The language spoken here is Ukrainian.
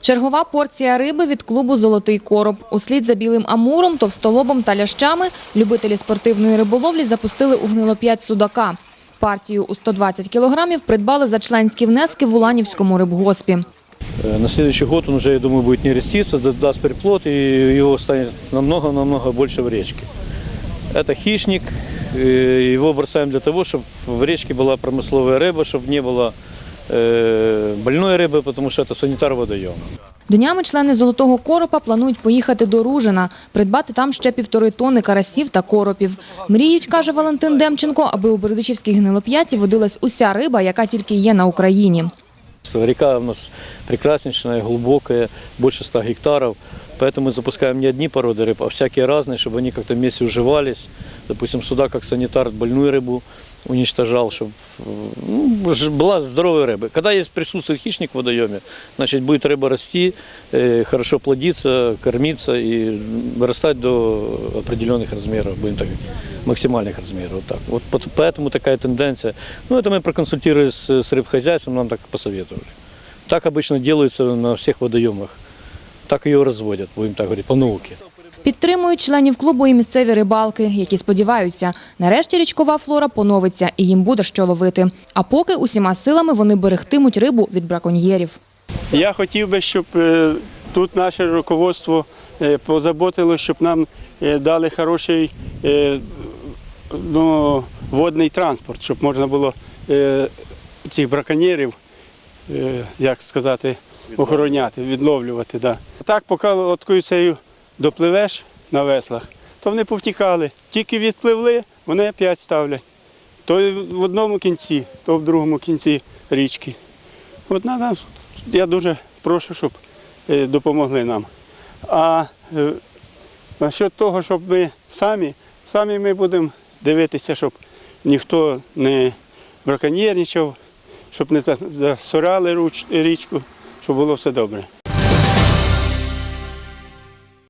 Чергова порція риби від клубу Золотий короб. Услід за білим амуром, товстолобом та лящами любителі спортивної риболовлі запустили у гнилоп'ять судака. Партію у 120 кілограмів придбали за членські внески в Уланівському рибгоспі. Э, На следующий год он уже, я думаю, будет не раститься, да- даст приплод, и его станет намного-намного больше в речке. Это хищник, э, его бросаем для того, чтобы в речке была промысловая рыба, чтобы не было э, больной рыбы, потому что это санитар водоема. Днями члени Золотого коропа планують поїхати до Ружина, придбати там ще півтори тони карасів та коропів. Мріють, каже Валентин Демченко, аби у Бердичівській гнилоп'яті водилась уся риба, яка тільки є на Україні. Река у нас прекраснейшая, глубокая, больше 100 гектаров. Поэтому мы запускаем не одни породы рыб, а всякие разные, чтобы они как-то вместе уживались. Допустим, сюда как санитар больную рыбу уничтожал, чтобы ну, была здоровая рыба. Когда есть присутствует хищник в водоеме, значит будет рыба расти, э, хорошо плодиться, кормиться и вырастать до определенных размеров, будем так максимальных размеров. Вот так. Вот поэтому такая тенденция. Ну, это мы проконсультировались с рыбхозяйством, нам так посоветовали. Так обычно делается на всех водоемах. Так ее разводят, будем так говорить, по науке. Підтримують членів клубу і місцеві рибалки, які сподіваються, нарешті річкова флора поновиться і їм буде що ловити. А поки усіма силами вони берегтимуть рибу від браконьєрів. Я хотів би, щоб е, тут наше руководство е, позаботилося, щоб нам е, дали хороший ну, водний транспорт, щоб можна було цих браконьєрів, як сказати, охороняти, відловлювати. Да. Так, поки лодкою цією допливеш на веслах, то вони повтікали. Тільки відпливли, вони опять ставлять. То в одному кінці, то в другому кінці річки. От на нас я дуже прошу, щоб е, допомогли нам. А е, насчет того, щоб ми самі, самі ми будемо дивитися, щоб ніхто не браконьєрничав, щоб не за- засорали річку, щоб було все добре.